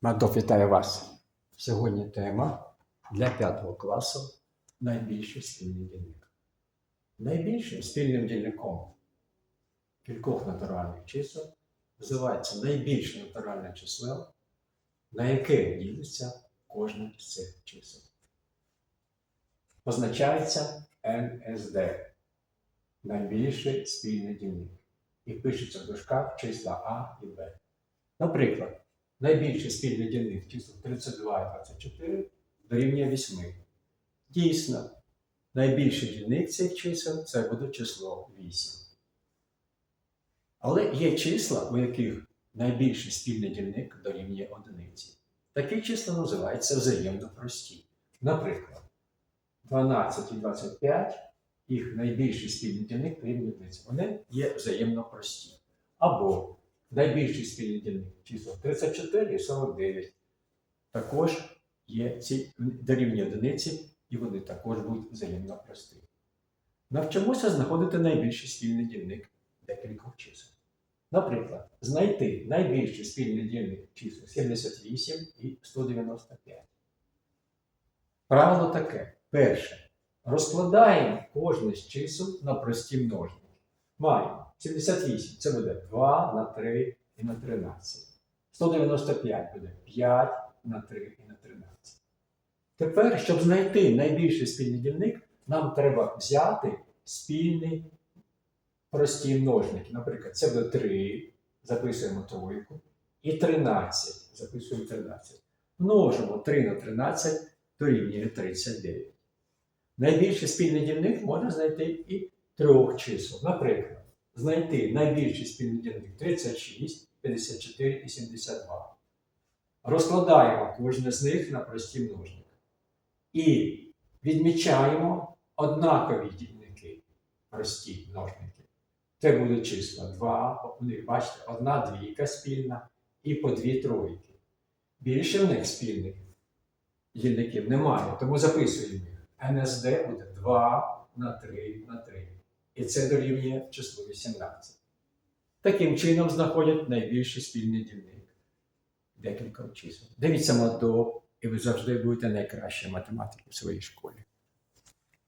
Мадов, вітаю вас. Сьогодні тема для п'ятого класу найбільший спільний дільник. Найбільшим спільним дільником кількох натуральних чисел називається найбільше натуральне число, на яке ділиться кожне з цих чисел. Позначається NSD найбільший спільний дільник. І пишеться в дужках числа А і Б. Наприклад, найбільший спільний дільник чисел 32 і 24 дорівнює 8. Дійсно, найбільший дільник цих чисел це буде число 8. Але є числа, у яких найбільший спільний дільник дорівнює одиниці. Такі числа називаються взаємно прості. Наприклад, 12 і 25 їх найбільший спільний дільник дорівнює одиниці. Вони є взаємно прості. Або найбільший спільний дільник чисел 34 і 49 також є ці дорівнює одиниці, і вони також будуть взаємно прості. Навчимося знаходити найбільший спільний дільник декількох чисел. Наприклад, знайти найбільший спільний дільник чисел 78 і 195. Правило таке. Перше. Розкладаємо кожне з чисел на прості множники. Маємо 78 це буде 2 на 3 і на 13. 195 буде 5 на 3 і на 13. Тепер, щоб знайти найбільший спільний дільник, нам треба взяти спільні прості множники. Наприклад, це буде 3, записуємо тройку, і 13, записуємо 13. Множимо 3 на 13 дорівнює 39. Найбільший спільний дільник можна знайти і трьох чисел. Наприклад, знайти найбільший спільний дільник 36, 54 і 72. Розкладаємо кожне з них на прості множники. І відмічаємо однакові дільники, прості множники. Це будуть числа 2, у них, бачите, одна двійка спільна і по дві тройки. Більше в них спільних дільників немає, тому записуємо їх. НСД буде 2 на 3 на 3. І це дорівнює числу 18. Таким чином знаходять найбільший спільний дільник декілька чисел. Дивіться модо, і ви завжди будете найкращим математиком в своїй школі.